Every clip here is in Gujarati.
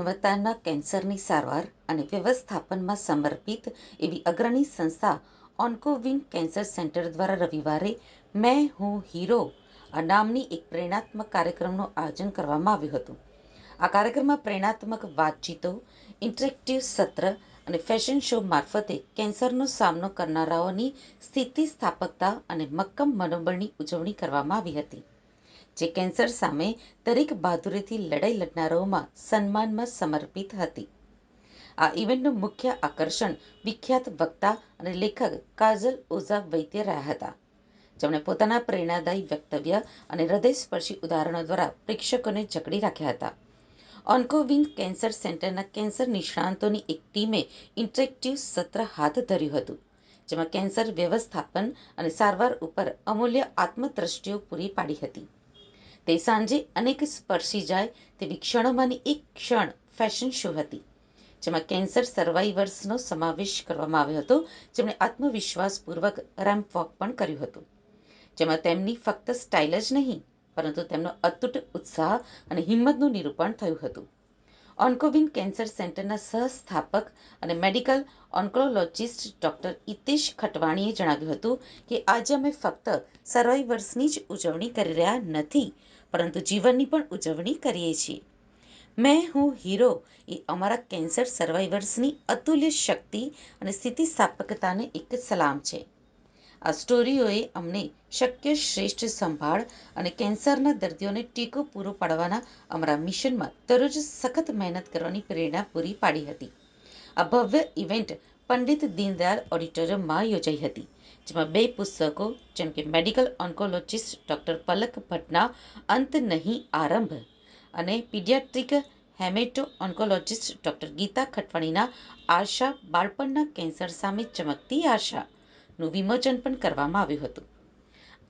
ગુણવત્તાના કેન્સરની સારવાર અને વ્યવસ્થાપનમાં સમર્પિત એવી અગ્રણી સંસ્થા ઓન્કોવિંગ કેન્સર સેન્ટર દ્વારા રવિવારે મેં હું હીરો નામની એક પ્રેરણાત્મક કાર્યક્રમનું આયોજન કરવામાં આવ્યું હતું. આ કાર્યક્રમમાં પ્રેરણાત્મક વાતચીતો ઇન્ટરેક્ટિવ સત્ર અને ફેશન શો મારફતે કેન્સરનો સામનો કરનારાઓની સ્થિતિસ્થાપકતા અને મક્કમ મનોબળની ઉજવણી કરવામાં આવી હતી. જે કેન્સર સામે દરેક બહાદુરીથી લડાઈ લડનારાઓમાં સન્માનમાં સમર્પિત હતી. આ ઇવેન્ટનું મુખ્ય આકર્ષણ વિખ્યાત વક્તા અને લેખક કાજલ ઓઝા વૈદ્ય રહ્યા હતા. જેમણે પોતાના પ્રેરણાદાયી વક્તવ્ય અને હૃદયસ્પર્શી ઉદાહરણો દ્વારા પ્રેક્ષકોને જકડી રાખ્યા હતા. ઓન્કોવિંગ કેન્સર સેન્ટરના કેન્સર નિષ્ણાંતોની એક ટીમે ઇન્ટરેક્ટિવ સત્ર હાથ ધર્યું હતું, જેમાં કેન્સર વ્યવસ્થાપન અને સારવાર ઉપર અમૂલ્ય આત્મદ્રષ્ટિઓ પૂરી પાડી હતી. તે સાંજે અનેક સ્પર્શી જાય તેવી ક્ષણોમાંની એક ક્ષણ ફેશન શો હતી, જેમાં કેન્સર સર્વાઈવર્સનો સમાવેશ કરવામાં આવ્યો હતો. જેમણે આત્મવિશ્વાસપૂર્વક રેમ્પ વોક પણ કર્યું હતું. જેમાં તેમની ફક્ત સ્ટાઇલ જ નહીં, પરંતુ તેમનો અતૂટ ઉત્સાહ અને હિંમતનું નિરૂપણ થયું હતું. ઓન્કોવિન કેન્સર સેન્ટરના સહસ્થાપક અને મેડિકલ ઓન્કોલોજિસ્ટ ડોક્ટર ઇતેશ ખટવાણીએ જણાવ્યું હતું કે આજે અમે ફક્ત સર્વાઈવર્સની જ ઉજવણી કરી રહ્યા નથી, પરંતુ જીવનની પણ ઉજવણી કરીએ છીએ. મેં હું હીરો એ અમારા કેન્સર સર્વાઈવર્સની અતુલ્ય શક્તિ અને સ્થિતિસ્થાપકતાને એક સલામ છે. આ સ્ટોરીઓએ અમને શક્ય શ્રેષ્ઠ સંભાળ અને કેન્સરના દર્દીઓને ટેકો પૂરો પાડવાના અમારા મિશનમાં દરરોજ સખત મહેનત કરવાની પ્રેરણા પૂરી પાડી હતી. આ ભવ્ય ઇવેન્ટ પંડિત દીનદયાળ ઓડિટોરિયમમાં યોજાઈ હતી, જેમાં બે પુસ્તકો, જેમ કે મેડિકલ ઓન્કોલોજિસ્ટ ડૉક્ટર પલક ભટ્ટના અંત નહીં આરંભ અને paediatric hemato oncologist doctor Geeta ખટવાણીના આશા બાળપણના કેન્સર સામે ચમકતી આશાનું વિમોચન પણ કરવામાં આવ્યું હતું.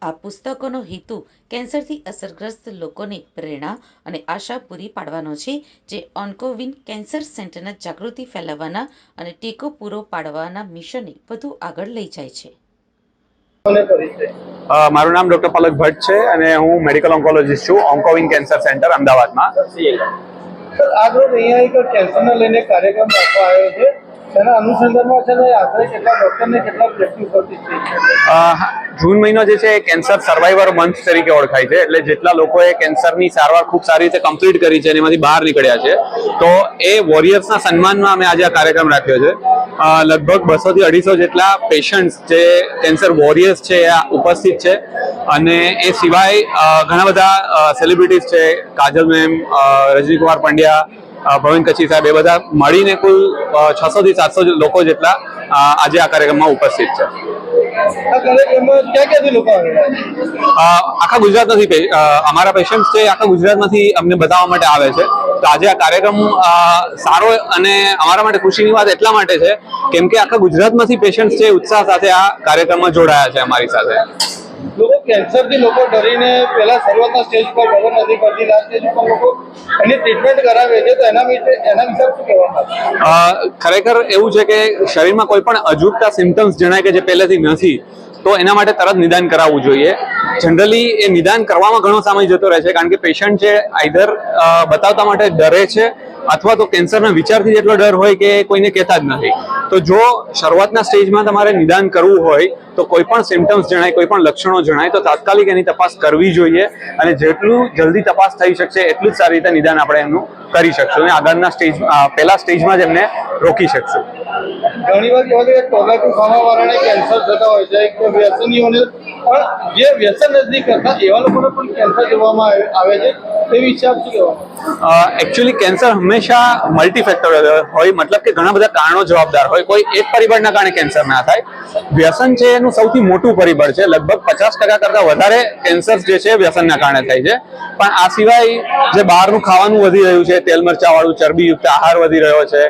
આ પુસ્તકોનો હેતુ કેન્સરથી અસરગ્રસ્ત લોકોને પ્રેરણા અને આશા પૂરી પાડવાનો છે જે ઓન્કોવિન કેન્સર સેન્ટરના જાગૃતિ ફેલાવવાના અને ટેકો પૂરો પાડવાના મિશનને વધુ આગળ લઈ જાય છે. મને પરિચય અ, મારું નામ ડોક્ટર પલક ભટ્ટ છે અને હું મેડિકલ ઓન્કોલોજીસ્ટ છું ઓન્કોવિંગ કેન્સર સેન્ટર અમદાવાદમાં. સર આજ રોજ અહીંયા એક કેન્સરને લઈને કાર્યક્રમ રાખવા આવ્યો છે. જૂન મહિનો જે છે એ કેન્સર સર્વાઈવર મંથ તરીકે ઓળખાય છે. એટલે જેટલા લોકોએ કેન્સરની સારવાર ખૂબ સારી રીતે કમ્પ્લીટ કરી છે અને એમાંથી બહાર નીકળ્યા છે, તો એ વોરિયર્સના સન્માનમાં અમે આજે આ કાર્યક્રમ રાખ્યો છે. લગભગ બસો થી અઢીસો જેટલા પેશન્ટ્સ જે કેન્સર વોરિયર્સ છે એ ઉપસ્થિત છે. અને એ સિવાય ઘણા બધા સેલિબ્રિટીઝ છે. કાજલ મેમ રજનીકુમાર પંડ્યા ભવિન કચ્છી સાહેબ એ બધા મળીને કુલ છસો થી સાતસો લોકો જેટલા આજે આ કાર્યક્રમમાં ઉપસ્થિત છે. આખા ગુજરાતમાંથી નથી અમારા પેશન્ટ્સ છે આખા ગુજરાતમાંથી અમને બતાવવા માટે આવે છે. તો આજે આ કાર્યક્રમ સારો અને અમારા માટે ખુશીની વાત એટલા માટે છે કેમ કે આખા ગુજરાતમાંથી પેશન્ટ છે ઉત્સાહ સાથે આ કાર્યક્રમમાં જોડાયા છે અમારી સાથે. કેન્સરથી લોકો ડરીને પહેલા શરૂઆતના સ્ટેજ પર ખબર નથી પડતી લાસ્ટ સ્ટેજ પર લોકો એની ટ્રીટમેન્ટ કરાવે છે. તો એના વિશે એના વિશે શું કહેવા ખરેખર એવું છે કે શરીરમાં કોઈ પણ અજુગતા સિમ્ટમ્સ જણાય કે જે પહેલેથી નથી, તો એના માટે તરત નિદાન કરાવવું જોઈએ. જનરલી એ નિદાન કરવામાં ઘણો સમય જતો રહે છે, કારણ કે પેશન્ટ છે આઈધર બતાવતા માટે ડરે છે અથવા તો કેન્સરના વિચારથી જેટલો ડર હોય કે કોઈને કહેતા જ નથી. તો જો શરૂઆતના સ્ટેજમાં તમારે નિદાન કરવું હોય, તો કોઈ પણ સિમ્ટમ્સ જણાય, કોઈ પણ લક્ષણો જણાય, તો તાત્કાલિક એની તપાસ કરવી જોઈએ અને જેટલું જલ્દી તપાસ થઈ શકશે, એટલું જ સારી રીતે નિદાન આપણે એમનું કરી શકશું અને આગળના સ્ટેજ પહેલા સ્ટેજમાં જ એમને રોકી શકશું. ઘણી વાર કેન્સર થતા હોય છે. પણ જે વ્યસન નથી કરતા એવા લોકોને પણ કેન્સર જોવામાં આવે- છે. તે વિશે શું કહેવાય એકચ્યુઅલી કેન્સર હંમેશા મલ્ટીફેક્ટર હોય મતલબ કે ઘણા બધા કારણો જવાબદાર હોય. કોઈ એક પરિબળના કારણે કેન્સર ના થાય. વ્યસન છે એનું સૌથી મોટું પરિબળ છે. લગભગ પચાસ ટકા કરતાં વધારે કેન્સર જે છે, વ્યસનના કારણે થાય છે. પણ આ સિવાય જે બહારનું ખાવાનું વધી રહ્યું છે, તેલ મરચાવાળું, ચરબીયુક્ત આહાર વધી રહ્યો છે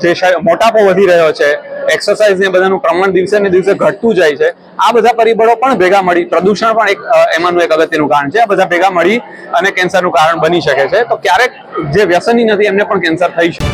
જે મોટાપો વધી રહ્યો છે એક્સરસાઇઝ ને બધાનું પ્રમાણ દિવસે ને દિવસે ઘટતું જાય છે. આ બધા પરિબળો પણ ભેગા મળી. પ્રદૂષણ પણ એક એમાંનું એક અગત્યનું કારણ છે. આ બધા ભેગા મળી અને કેન્સરનું કારણ બની શકે છે. તો ક્યારેક જે વ્યસની નથી, એમને પણ કેન્સર થઈ શકે.